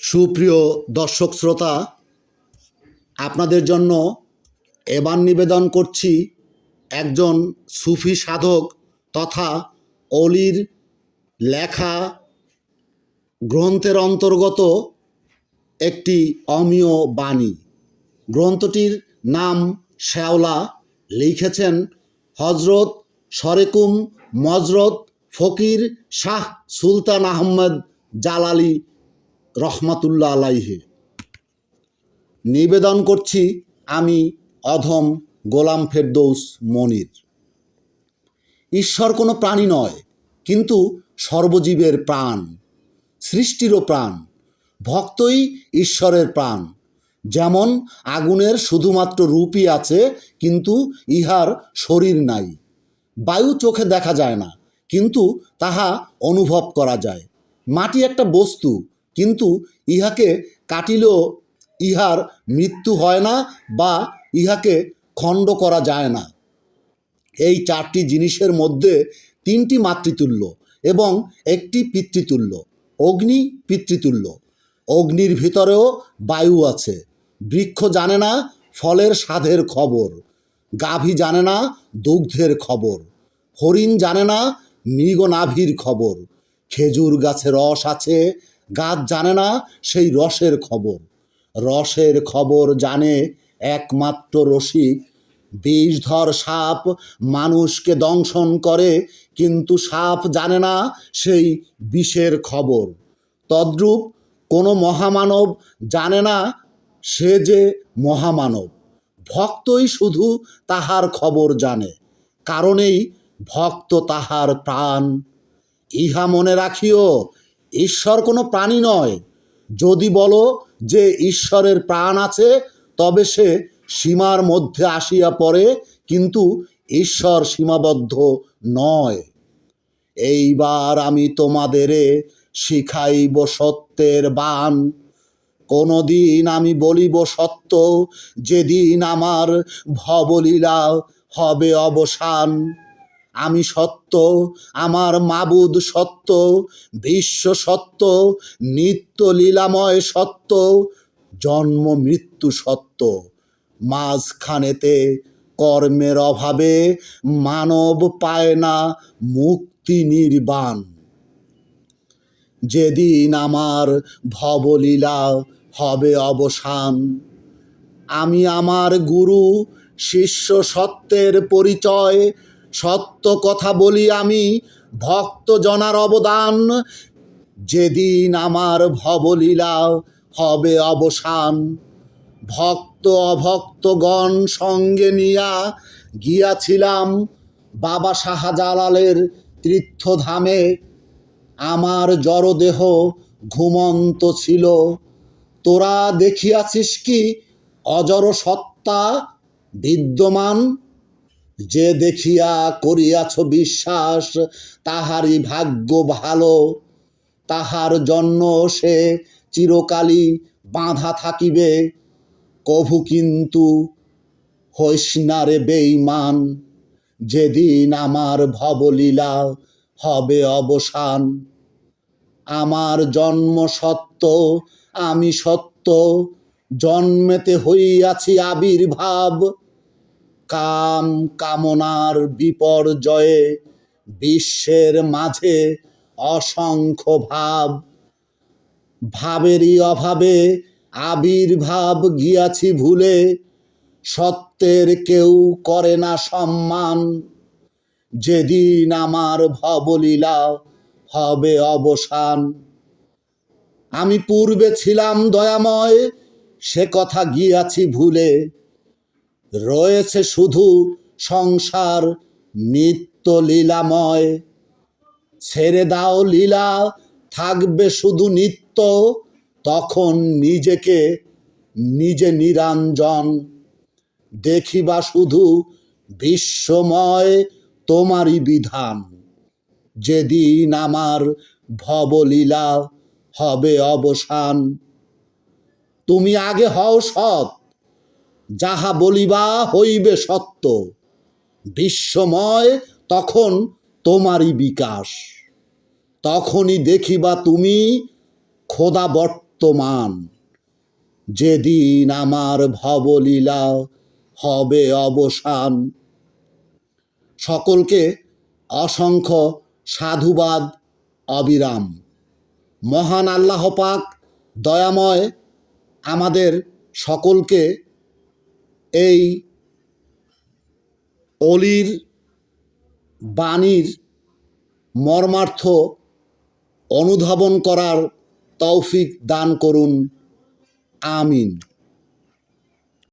সুপ্রিয় দর্শক শ্রোতা, আপনাদের জন্য এবার নিবেদন করছি একজন সুফি সাধক তথা অলির লেখা গ্রন্থের অন্তর্গত একটি অমীয় বাণী। গ্রন্থটির নাম শ্যাওলা। লিখেছেন হজরত শরেকুম মজরত ফকির শাহ সুলতান আহমদ জালালি রহমাতুল্লাহ আলাইহে। নিবেদন করছি আমি অধম গোলাম ফেরদৌস মনির। ঈশ্বর কোনো প্রাণী নয়, কিন্তু সর্বজীবের প্রাণ সৃষ্টিরও প্রাণ, ভক্তই ঈশ্বরের প্রাণ। যেমন আগুনের শুধুমাত্র রূপই আছে, কিন্তু ইহার শরীর নাই। বায়ু চোখে দেখা যায় না, কিন্তু তাহা অনুভব করা যায়। মাটি একটা বস্তু কিন্তু ইহাকে কাটিলেও ইহার মৃত্যু হয় না বা ইহাকে খণ্ড করা যায় না। এই চারটি জিনিসের মধ্যে তিনটি মাতৃতুল্য এবং একটি পিতৃতুল্য। অগ্নি, পিতৃতুল্য। অগ্নির ভিতরেও বায়ু আছে। বৃক্ষ জানে না ফলের স্বাদের খবর। গাভী জানে না দুগ্ধের খবর। হরিণ জানে না মৃগনাভির খবর। খেজুর গাছে রস আছে গাছ জানে না, সেই রসের খবর। রসের খবর জানে একমাত্র রসিক। বিষধর সাপ মানুষকে দংশন করে, কিন্তু সাপ জানে না সেই বিষের খবর। তদ্রূপ কোনো মহামানব জানে না সে যে মহামানব। ভক্তই শুধু তাহার খবর জানে, কারণেই ভক্ত তাহার প্রাণ। ইহা মনে রাখিও ঈশ্বর কোনো প্রাণী নয়। যদি বলো যে ঈশ্বরের প্রাণ আছে, তবে সে সীমার মধ্যে আসিয়া পড়ে, কিন্তু ঈশ্বর সীমাবদ্ধ নয়। এইবার আমি তোমাদেরে শিখাইব সত্যের বান কোনো দিন আমি বলিব সত্য, যেদিন আমার ভবলীলা হবে অবসান। আমি সত্য, আমার মাবুদ সত্য, বিশ্ব সত্য, নিত্য লীলাময় সত্য, জন্ম মৃত্যু সত্য। মাঝখানেতে কর্মের অভাবে মানব পায় না মুক্তি নির্বাণ। যেদিন আমার ভবলীলা হবে অবসান, আমি আমার গুরু, শিষ্য সত্যের পরিচয় সত্য কথা বলি আমি ভক্ত জনার অবদান। যেদিন আমার ভবলীলা হবে অবসান, ভক্ত অভক্তগণ সঙ্গে নিয়া গিয়াছিলাম বাবা শাহজালালের তীর্থধামে। আমার জড়দেহ ঘুমন্ত ছিল। তোরা দেখিয়াছিস কি অজর সত্তা বিদ্যমান? যে দেখিয়া করিয়াছ বিশ্বাস, তাহারই ভাগ্য ভালো। তাহার জন্য সে চিরকালই বাঁধা থাকিবে। কভু কিন্তু হৈষ্ণারে বেইমান যেদিন আমার ভবলীলা হবে অবসান। আমার জন্ম সত্য, আমি সত্য, জন্মেতে হইয়াছি আবির্ভাব। কাম কামনার বিপর্যয়ে বিশ্বের মাঝে অসংখ্য ভাব। ভাবেরই অভাবে আবির্ভাব গিয়াছি ভুলে, সত্যের কেউ করে না সম্মান। যেদিন আমার ভবলীলা হবে অবসান। আমি পূর্বে ছিলাম দয়াময়, সে কথা গিয়াছি ভুলে রয়েছে শুধু সংসার, নিত্য লীলাময়। ছেড়ে দাও লীলা, থাকবে শুধু নিত্য, তখন নিজেকে নিজে নিরঞ্জন। দেখিবা শুধু বিশ্বময় তোমারই বিধান। যেদিন আমার ভবলীলা হবে অবসান। তুমি আগে হও সৎ যাহা বলিবা হইবে সত্য। বিশ্বময় তখন তোমারই বিকাশ। তখনই দেখিবা তুমি খোদা বর্তমান। যেদিন আমার ভবলীলা হবে অবসান। সকলকে অসংখ্য সাধুবাদ, অবিরাম। মহান আল্লাহ পাক দয়াময় আমাদের সকলকে এই অলির বাণীর মর্মার্থ অনুধাবন করার তৌফিক দান করুন। আমিন।